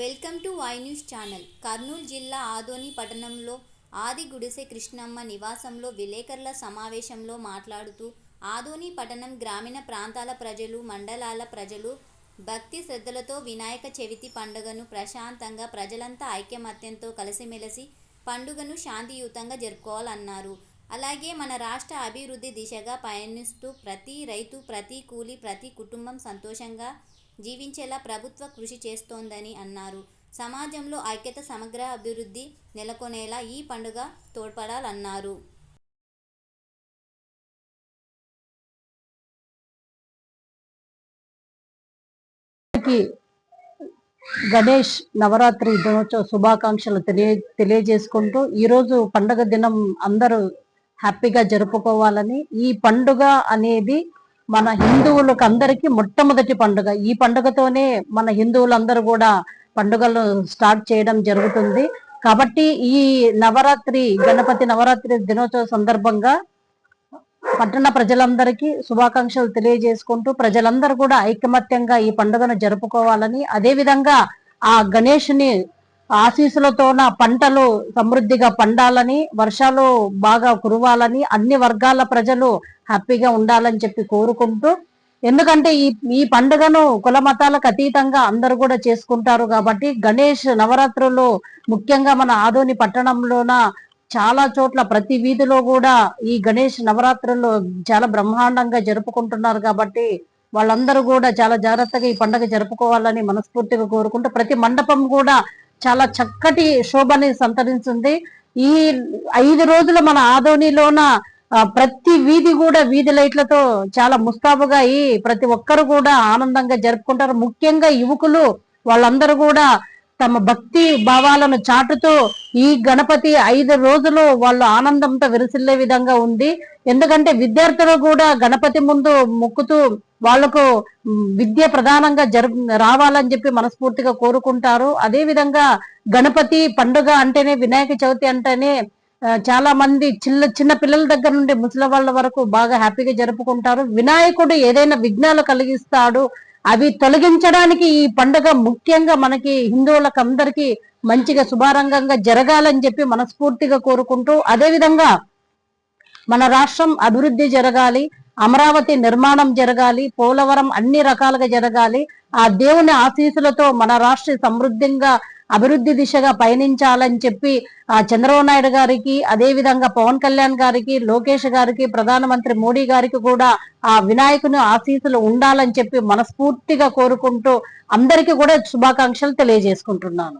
Welcome to Y news channel. Kurnool జిల్లా ఆదోని పట్టణంలో ఆది గుడిసె కృష్ణమ్మ నివాసంలో విలేకరుల సమావేశంలో మాట్లాడుతూ ఆదోని పట్టణం గ్రామీణ ప్రాంతాల ప్రజలు మండలాల ప్రజలు భక్తి శ్రద్ధలతో వినాయక చవితి పండుగను ప్రశాంతంగా ప్రజలంతా ఐకమత్యంతో కలిసిమెలిసి పండుగను శాంతియుతంగా జరుపుకోవాలన్నారు. అలాగే మన రాష్ట్ర అభివృద్ధి దిశగా పయనిస్తూ ప్రతి రైతు ప్రతి కూలి ప్రతి కుటుంబం సంతోషంగా జీవించేలా ప్రభుత్వ కృషి చేస్తోందని అన్నారు. సమాజంలో ఐక్యత సమగ్ర అభివృద్ధి నెలకొనేలా ఈ పండుగ తోడ్పడాలన్నారు. గణేష్ నవరాత్రి దినోత్సవ శుభాకాంక్షలు తెలియ తెలియజేసుకుంటూ ఈరోజు పండగ దినం అందరూ హ్యాపీగా జరుపుకోవాలని ఈ పండుగ అనేది మన హిందువులకు అందరికీ మొట్టమొదటి పండుగ. ఈ పండుగతోనే మన హిందువులందరూ కూడా పండుగలు స్టార్ట్ చేయడం జరుగుతుంది. కాబట్టి ఈ నవరాత్రి గణపతి నవరాత్రి దినోత్సవ సందర్భంగా పట్టణ ప్రజలందరికీ శుభాకాంక్షలు తెలియజేసుకుంటూ ప్రజలందరూ కూడా ఐకమత్యంగా ఈ పండుగను జరుపుకోవాలని అదే విధంగా ఆ గణేష్ని ఆశీస్సులతోన పంటలు సమృద్ధిగా పండాలని వర్షాలు బాగా కురవాలని అన్ని వర్గాల ప్రజలు హ్యాపీగా ఉండాలని చెప్పి కోరుకుంటూ ఎందుకంటే ఈ ఈ పండుగను కుల మతాలకు అతీతంగా అందరూ కూడా చేసుకుంటారు కాబట్టి గణేష్ నవరాత్రులు ముఖ్యంగా మన ఆదోని పట్టణంలోన చాలా చోట్ల ప్రతి వీధిలో కూడా ఈ గణేష్ నవరాత్రులు చాలా బ్రహ్మాండంగా జరుపుకుంటున్నారు కాబట్టి వాళ్ళందరూ కూడా చాలా జాగ్రత్తగా ఈ పండుగ జరుపుకోవాలని మనస్ఫూర్తిగా కోరుకుంటూ ప్రతి మండపం కూడా చాలా చక్కటి శోభని సంతరించింది. ఈ ఐదు రోజులు మన ఆదోనిలోన ప్రతి వీధి కూడా వీధి లైట్లతో చాలా ముస్తాబుగా అయి ప్రతి ఒక్కరు కూడా ఆనందంగా జరుపుకుంటారు. ముఖ్యంగా యువకులు వాళ్ళందరూ కూడా తమ భక్తి భావాలను చాటుతూ ఈ గణపతి ఐదు రోజులు వాళ్ళు ఆనందంతో విరసిల్లే విధంగా ఉంది. ఎందుకంటే విద్యార్థులు కూడా గణపతి ముందు మొక్కుతూ వాళ్ళకు విద్య ప్రధానంగా జరు రావాలని చెప్పి మనస్ఫూర్తిగా కోరుకుంటారు. అదే విధంగా గణపతి పండుగ అంటేనే వినాయక చవితి అంటేనే చాలా మంది చిన్న చిన్న పిల్లల దగ్గర నుండి ముసలి వాళ్ళ వరకు బాగా హ్యాపీగా జరుపుకుంటారు. వినాయకుడు ఏదైనా విఘ్నాలు కలిగిస్తాడు. అవి తొలగించడానికి ఈ పండుగ ముఖ్యంగా మనకి హిందువులకు అందరికీ మంచిగా శుభారంగంగా జరగాలని చెప్పి మనస్ఫూర్తిగా కోరుకుంటూ అదే విధంగా మన రాష్ట్రం అభివృద్ధి జరగాలి అమరావతి నిర్మాణం జరగాలి పోలవరం అన్ని రకాలుగా జరగాలి. ఆ దేవుని ఆశీస్సులతో మన రాష్ట్ర సమృద్ధిగా అభివృద్ధి దిశగా పయనించాలని చెప్పి ఆ చంద్రబాబు నాయుడు గారికి అదే విధంగా పవన్ కళ్యాణ్ గారికి లోకేష్ గారికి ప్రధానమంత్రి మోడీ గారికి కూడా ఆ వినాయకుని ఆశీస్సులు ఉండాలని చెప్పి మనస్ఫూర్తిగా కోరుకుంటూ అందరికీ కూడా శుభాకాంక్షలు తెలియజేసుకుంటున్నాను.